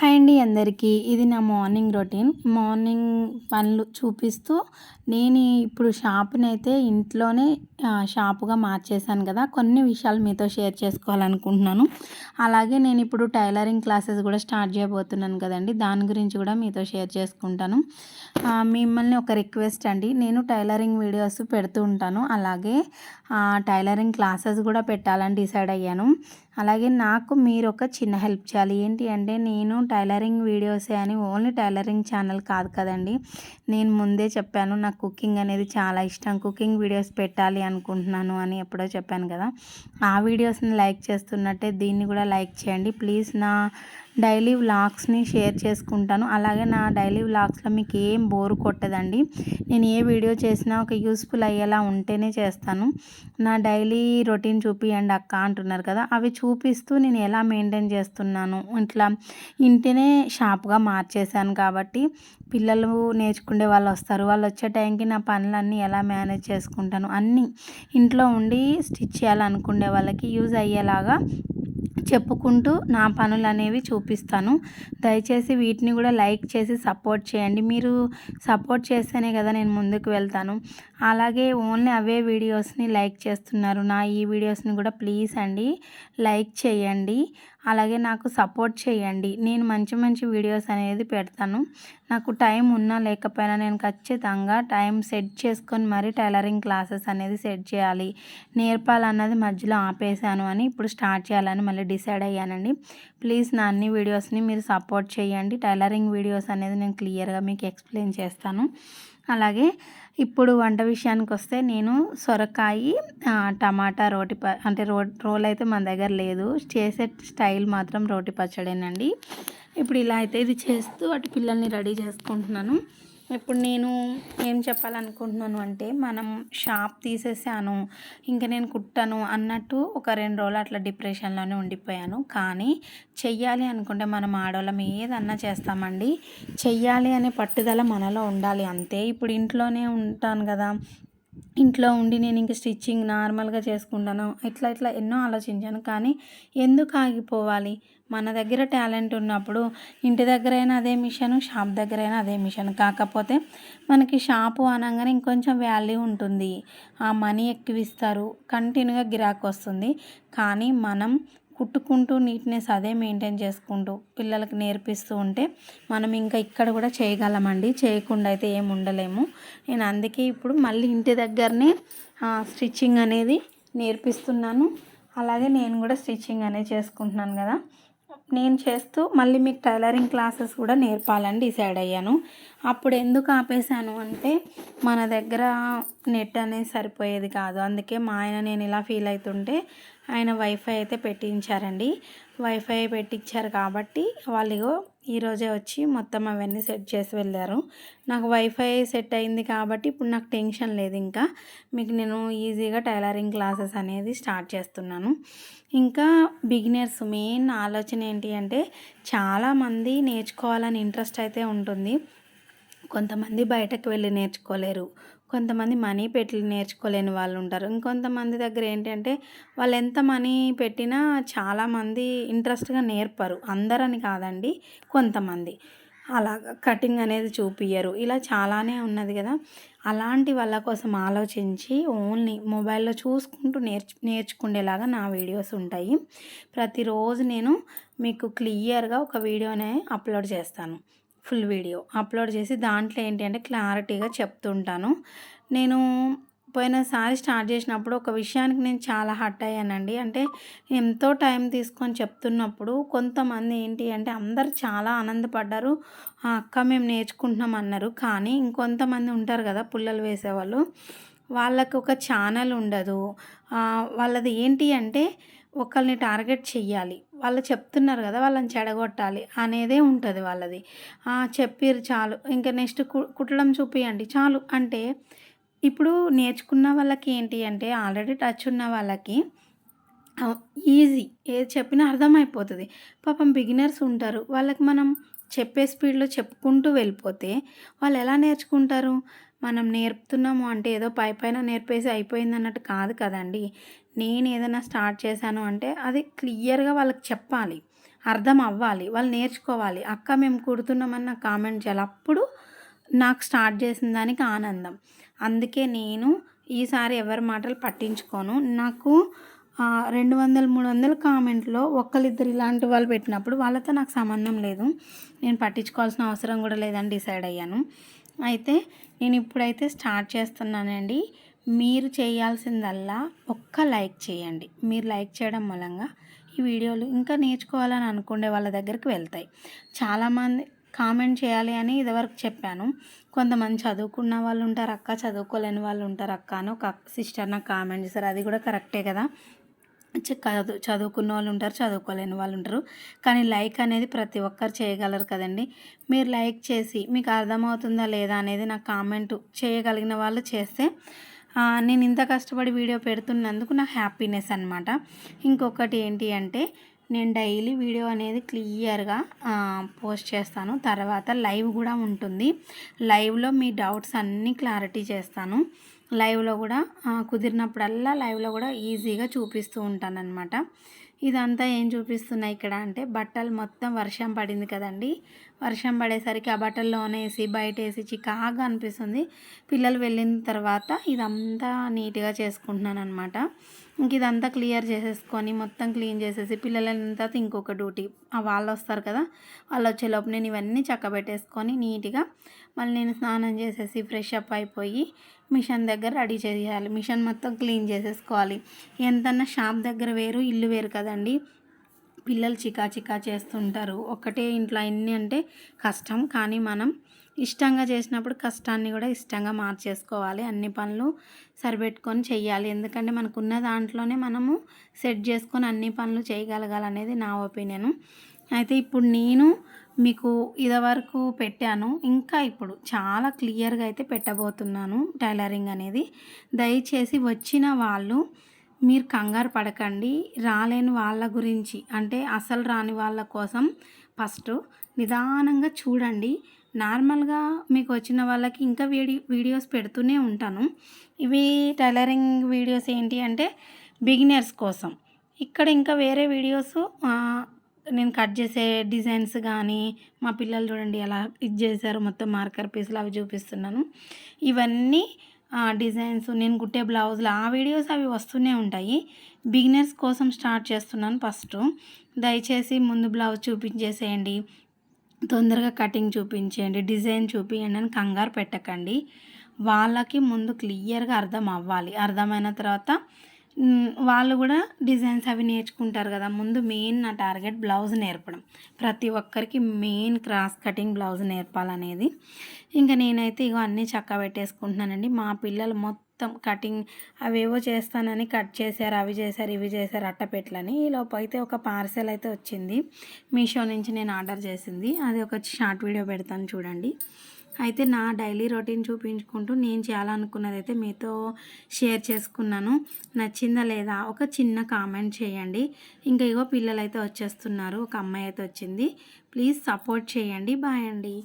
Hi అండి అందరికీ. ఇది నా మార్నింగ్ రొటీన్. మార్నింగ్ పనులు చూపిస్తూ నేను ఇప్పుడు షాప్ని అయితే ఇంట్లోనే షాపుగా మార్చేశాను కదా. కొన్ని విషయాలు మీతో షేర్ చేసుకోవాలనుకుంటున్నాను. అలాగే నేను ఇప్పుడు టైలరింగ్ క్లాసెస్ కూడా స్టార్ట్ చేయబోతున్నాను కదండి. దాని గురించి కూడా మీతో షేర్ చేసుకుంటాను. మిమ్మల్ని ఒక రిక్వెస్ట్ అండి. నేను టైలరింగ్ వీడియోస్ పెడుతూ ఉంటాను. అలాగే టైలరింగ్ క్లాసెస్ కూడా పెట్టాలని డిసైడ్ అయ్యాను. అలాగే నాకు మీరు ఒక చిన్న హెల్ప్ చేయాలి. ఏంటి అంటే నేను టైలరింగ్ వీడియోసే అని ఓన్లీ టైలరింగ్ ఛానల్ కాదు కదండి. నేను ముందే చెప్పాను నాకు కుకింగ్ అనేది చాలా ఇష్టం. కుకింగ్ వీడియోస్ పెట్టాలి అనుకుంటున్నాను అని ఎప్పుడో చెప్పాను కదా. ఆ వీడియోస్ని లైక్ చేస్తున్నట్టే దీన్ని కూడా లైక్ చేయండి. ప్లీజ్ నా డైలీ వ్లాగ్స్ని షేర్ చేసుకుంటాను. అలాగే నా డైలీ వ్లాగ్స్లో మీకు ఏం బోరు కొట్టదండి. నేను ఏ వీడియో చేసినా ఒక యూస్ఫుల్ అయ్యేలా ఉంటేనే చేస్తాను. నా డైలీ రొటీన్ చూపియండి అక్క అంటున్నారు కదా. అవి చూపిస్తూ నేను ఎలా మెయింటైన్ చేస్తున్నాను? ఇట్లా ఇంటినే షాప్గా మార్చేశాను కాబట్టి పిల్లలు నేర్చుకునే వాళ్ళు వస్తారు. వాళ్ళు వచ్చే టైంకి నా పనులన్నీ ఎలా మేనేజ్ చేసుకుంటాను? అన్నీ ఇంట్లో ఉండి స్టిచ్ చేయాలనుకునే వాళ్ళకి యూజ్ అయ్యేలాగా చెప్పుకుంటూ నా పనులు అనేవి చూపిస్తాను. దయచేసి వీటిని కూడా లైక్ చేసి సపోర్ట్ చేయండి. మీరు సపోర్ట్ చేస్తేనే కదా నేను ముందుకు వెళ్తాను. అలాగే ఓన్లీ అవే వీడియోస్ని లైక్ చేస్తున్నారు. నా ఈ వీడియోస్ని కూడా ప్లీజ్ అండి లైక్ చేయండి. అలాగే నాకు సపోర్ట్ చేయండి. నేను మంచి మంచి వీడియోస్ అనేది పెడతాను. నాకు టైం ఉన్నా లేకపోయినా నేను ఖచ్చితంగా టైం సెట్ చేసుకొని మరీ టైలరింగ్ క్లాసెస్ అనేది సెట్ చేయాలి. నేర్పాలన్నది మధ్యలో ఆపేశాను అని ఇప్పుడు స్టార్ట్ చేయాలని మళ్ళీ డిసైడ్ అయ్యానండి. ప్లీజ్ నా అన్ని వీడియోస్ని మీరు సపోర్ట్ చేయండి. టైలరింగ్ వీడియోస్ అనేది నేను క్లియర్గా మీకు ఎక్స్ప్లెయిన్ చేస్తాను. అలాగే ఇప్పుడు వంట విషయానికి వస్తే నేను సొరకాయ టమాటా రోటి ప అంటే రో రోల్ అయితే మన దగ్గర లేదు. చేసే స్టైల్ మాత్రం రోటి పచ్చడేనండి. ఇప్పుడు ఇలా అయితే ఇది చేస్తూ అటు పిల్లల్ని రెడీ చేసుకుంటున్నాను. ఇప్పుడు నేను ఏం చెప్పాలనుకుంటున్నాను అంటే మనం షాప్ తీసేసాను ఇంకా నేను కుట్టాను అన్నట్టు ఒక రెండు రోజులు అట్లా డిప్రెషన్లోనే ఉండిపోయాను. కానీ చెయ్యాలి అనుకుంటే మనం ఆడవాళ్ళం ఏదన్నా చేస్తామండి. చెయ్యాలి అనే పట్టుదల మనలో ఉండాలి అంతే. ఇప్పుడు ఇంట్లోనే ఉంటాను కదా ఇంట్లో ఉండి నేను ఇంక స్టిచ్చింగ్ నార్మల్గా చేసుకుంటాను. ఇట్లా ఇట్లా ఎన్నో ఆలోచించాను. కానీ ఎందుకు ఆగిపోవాలి? మన దగ్గర టాలెంట్ ఉన్నప్పుడు ఇంటి దగ్గరైనా అదే మిషన్ షాప్ దగ్గరైనా అదే మిషన్. కాకపోతే మనకి షాపు అనగానే ఇంకొంచెం వాల్యూ ఉంటుంది. ఆ మనీ ఎక్కువ ఇస్తారు కంటిన్యూగా గిరాకు వస్తుంది కానీ మనం కుట్టుకుంటూ నీట్నెస్ అదే మెయింటైన్ చేసుకుంటూ పిల్లలకి నేర్పిస్తూ ఉంటే మనం ఇంకా ఇక్కడ కూడా చేయగలమండి. చేయకుండా అయితే ఏం ఉండలేము. నేను అందుకే ఇప్పుడు మళ్ళీ ఇంటి దగ్గరనే స్టిచ్చింగ్ అనేది నేర్పిస్తున్నాను. అలాగే నేను కూడా స్టిచ్చింగ్ అనేది చేసుకుంటున్నాను కదా. నేను చేస్తూ మళ్ళీ మీకు టైలరింగ్ క్లాసెస్ కూడా నేర్పాలని డిసైడ్ అయ్యాను. అప్పుడు ఎందుకు ఆపేశాను అంటే మన దగ్గర నెట్ అనేది సరిపోయేది కాదు. అందుకే మా ఆయన నేను ఇలా ఫీల్ అవుతుంటే ఆయన వైఫై అయితే పెట్టించారండి. వైఫై పెట్టించారు కాబట్టి వాళ్ళు ఈరోజే వచ్చి మొత్తం అవన్నీ సెట్ చేసి వెళ్ళారు. నాకు వైఫై సెట్ అయింది కాబట్టి ఇప్పుడు నాకు టెన్షన్ లేదు ఇంకా. మీకు నేను ఈజీగా టైలరింగ్ క్లాసెస్ అనేది స్టార్ట్ చేస్తున్నాను. ఇంకా బిగినర్స్ మెయిన్ ఆలోచన ఏంటి అంటే చాలామంది నేర్చుకోవాలని ఇంట్రెస్ట్ అయితే ఉంటుంది. కొంతమంది బయటకు వెళ్ళి నేర్చుకోలేరు. కొంతమంది మనీ పెట్టి నేర్చుకోలేని వాళ్ళు ఉంటారు. ఇంకొంతమంది దగ్గర ఏంటంటే వాళ్ళు ఎంత మనీ పెట్టినా చాలామంది ఇంట్రెస్ట్గా నేర్పరు. అందరని కాదండి కొంతమంది. అలా కటింగ్ అనేది చూపియ్యరు. ఇలా చాలానే ఉన్నది కదా. అలాంటి వాళ్ళ కోసం ఆలోచించి ఓన్లీ మొబైల్లో చూసుకుంటూ నేర్చు నేర్చుకునేలాగా నా వీడియోస్ ఉంటాయి. ప్రతిరోజు నేను మీకు క్లియర్గా ఒక వీడియోనే అప్లోడ్ చేస్తాను. ఫుల్ వీడియో అప్లోడ్ చేసి దాంట్లో ఏంటి అంటే క్లారిటీగా చెప్తుంటాను. నేను పోయినసారి స్టార్ట్ చేసినప్పుడు ఒక విషయానికి నేను చాలా హర్ట్ అయ్యానండి. అంటే ఎంతో టైం తీసుకొని చెప్తున్నప్పుడు కొంతమంది ఏంటి అంటే అందరు చాలా ఆనందపడ్డారు. అక్క మేము నేర్చుకుంటున్నాం అన్నారు. కానీ ఇంకొంతమంది ఉంటారు కదా పుల్లలు వేసేవాళ్ళు. వాళ్ళకి ఒక ఛానల్ ఉండదు. వాళ్ళది ఏంటి అంటే ఒకరిని టార్గెట్ చెయ్యాలి. వాళ్ళు చెప్తున్నారు కదా వాళ్ళని చెడగొట్టాలి అనేదే ఉంటుంది వాళ్ళది. చెప్పిర్రు చాలు. ఇంకా నెక్స్ట్ కుట్టడం చూపియండి. చాలు. అంటే ఇప్పుడు నేర్చుకున్న వాళ్ళకి ఏంటి అంటే ఆల్రెడీ టచ్ ఉన్న వాళ్ళకి ఈజీ ఏది చెప్పినా అర్థమైపోతుంది. పాపం బిగినర్స్ ఉంటారు. వాళ్ళకి మనం చెప్పే స్పీడ్లో చెప్పుకుంటూ వెళ్ళిపోతే వాళ్ళు ఎలా నేర్చుకుంటారు? మనం నేర్పుతున్నాము అంటే ఏదో పై పైన నేర్పేసి అయిపోయింది అన్నట్టు కాదు కదండి. నేను ఏదైనా స్టార్ట్ చేశాను అంటే అది క్లియర్గా వాళ్ళకి చెప్పాలి. అర్థం అవ్వాలి. వాళ్ళు నేర్చుకోవాలి. అక్క మేము కుడుతున్నామని నాకు కామెంట్ చేయాలి. అప్పుడు నాకు స్టార్ట్ చేసిన దానికి ఆనందం. అందుకే నేను ఈసారి ఎవరి మాటలు పట్టించుకోను. నాకు రెండు వందల మూడు వందల కామెంట్లో ఒక్కరిద్దరు ఇలాంటి వాళ్ళు పెట్టినప్పుడు వాళ్ళతో నాకు సంబంధం లేదు. నేను పట్టించుకోవాల్సిన అవసరం కూడా లేదని డిసైడ్ అయ్యాను. అయితే నేను ఇప్పుడైతే స్టార్ట్ చేస్తున్నానండి. మీరు చేయాల్సిందల్లా ఒక్క లైక్ చేయండి. మీరు లైక్ చేయడం మూలంగా ఈ వీడియోలు ఇంకా నేర్చుకోవాలని అనుకునే వాళ్ళ దగ్గరికి వెళ్తాయి. చాలామంది కామెంట్ చేయాలి అని ఇదివరకు చెప్పాను. కొంతమంది చదువుకున్న వాళ్ళు ఉంటారు అక్క చదువుకోలేని వాళ్ళు ఉంటారు అక్క అని ఒక సిస్టర్ నాకు కామెంట్ చేస్తారు అది కూడా కరెక్టే కదా. చదువు చదువుకున్న వాళ్ళు ఉంటారు చదువుకోలేని వాళ్ళు ఉంటారు. కానీ లైక్ అనేది ప్రతి ఒక్కరు చేయగలరు కదండి. మీరు లైక్ చేసి మీకు అర్థమవుతుందా లేదా అనేది నాకు కామెంట్ చేయగలిగిన వాళ్ళు చేస్తే నేను ఇంత కష్టపడి వీడియో పెడుతున్నందుకు నాకు హ్యాపీనెస్ అనమాట ఇంకొకటి ఏంటి అంటే నేను డైలీ వీడియో అనేది క్లియర్గా పోస్ట్ చేస్తాను. తర్వాత లైవ్ కూడా ఉంటుంది. లైవ్లో మీ డౌట్స్ అన్నీ క్లారిటీ చేస్తాను. లైవ్లో కూడా కుదిరినప్పుడల్లా లైవ్లో కూడా ఈజీగా చూపిస్తూ ఉంటానన్నమాట. ఇదంతా ఏం చూపిస్తున్నాయి ఇక్కడ అంటే బట్టలు మొత్తం వర్షం పడింది కదండి. వర్షం పడేసరికి ఆ బట్టల్లోనేసి బయట వేసి చికాగా అనిపిస్తుంది. పిల్లలు వెళ్ళిన తర్వాత ఇదంతా నీట్గా చేసుకుంటున్నాను అనమాట ఇంక ఇదంతా క్లియర్ చేసేసుకొని మొత్తం క్లీన్ చేసేసి పిల్లలైన తర్వాత ఇంకొక డ్యూటీ. వాళ్ళు వస్తారు కదా వాళ్ళు వచ్చేలోపు నేను ఇవన్నీ చక్కబెట్టేసుకొని నీట్గా మళ్ళీ నేను స్నానం చేసేసి ఫ్రెష్ అప్ అయిపోయి మిషన్ దగ్గర రెడీ చేయాలి. మిషన్ మొత్తం క్లీన్ చేసేసుకోవాలి. ఎంతన్నా షాప్ దగ్గర వేరు ఇల్లు వేరు కదండి. పిల్లలు చికా చికా చేస్తుంటారు. ఒకటే ఇంట్లో అన్నీ అంటే కష్టం. కానీ మనం ఇష్టంగా చేసినప్పుడు కష్టాన్ని కూడా ఇష్టంగా మార్చేసుకోవాలి. అన్ని పనులు సరిపెట్టుకొని చేయాలి ఎందుకంటే మనకున్న దాంట్లోనే మనము సెట్ చేసుకొని అన్ని పనులు చేయగలగాలనేది నా ఒపీనియన్. అయితే ఇప్పుడు నేను మీకు ఇదివరకు పెట్టాను. ఇంకా ఇప్పుడు చాలా క్లియర్గా అయితే పెట్టబోతున్నాను టైలరింగ్ అనేది. దయచేసి వచ్చిన వాళ్ళు మీరు కంగారు పడకండి. రాలేని వాళ్ళ గురించి అంటే అసలు రాని వాళ్ళ కోసం ఫస్ట్ నిదానంగా చూడండి. నార్మల్గా మీకు వచ్చిన వాళ్ళకి ఇంకా వీడియో వీడియోస్ పెడుతూనే ఉంటాను. ఇవి టైలరింగ్ వీడియోస్ ఏంటి అంటే బిగినర్స్ కోసం. ఇక్కడ ఇంకా వేరే వీడియోస్ నేను కట్ చేసే డిజైన్స్ కానీ మా పిల్లలు చూడండి ఎలా ఇది చేశారు మొత్తం మార్కర్ పీసులు అవి చూపిస్తున్నాను. ఇవన్నీ డిజైన్స్ నేను కుట్టే బ్లౌజులు ఆ వీడియోస్ అవి వస్తూనే ఉంటాయి. బిగినర్స్ కోసం స్టార్ట్ చేస్తున్నాను ఫస్ట్. దయచేసి ముందు బ్లౌజ్ చూపించేసేయండి. తొందరగా కటింగ్ చూపించేయండి డిజైన్ చూపించండి అని కంగారు పెట్టకండి. వాళ్ళకి ముందు క్లియర్గా అర్థం అవ్వాలి. అర్థమైన తర్వాత వాళ్ళు కూడా డిజైన్స్ అవి నేర్చుకుంటారు కదా. ముందు మెయిన్ నా టార్గెట్ బ్లౌజ్ నేర్పడం. ప్రతి ఒక్కరికి మెయిన్ క్రాస్ కటింగ్ బ్లౌజ్ నేర్పాలనేది. ఇంకా నేనైతే ఇగో అన్నీ చక్క పెట్టేసుకుంటున్నానండి మా పిల్లలు మొత్తం మొత్తం కటింగ్ అవేవో చేస్తానని కట్ చేశారు అవి చేశారు ఇవి చేశారు అట్టపెట్లని ఈలోపు అయితే ఒక పార్సెల్ అయితే వచ్చింది. మీషో నుంచి నేను ఆర్డర్ చేసింది. అది ఒక షార్ట్ వీడియో పెడతాను చూడండి. అయితే నా డైలీ రొటీన్ చూపించుకుంటూ నేను చేయాలనుకున్నది అయితే మీతో షేర్ చేసుకున్నాను. నచ్చిందా లేదా ఒక చిన్న కామెంట్ చేయండి. ఇంకా ఇగో పిల్లలు అయితే వచ్చేస్తున్నారు. ఒక అమ్మాయి అయితే వచ్చింది. ప్లీజ్ సపోర్ట్ చేయండి. బాయ్ అండి.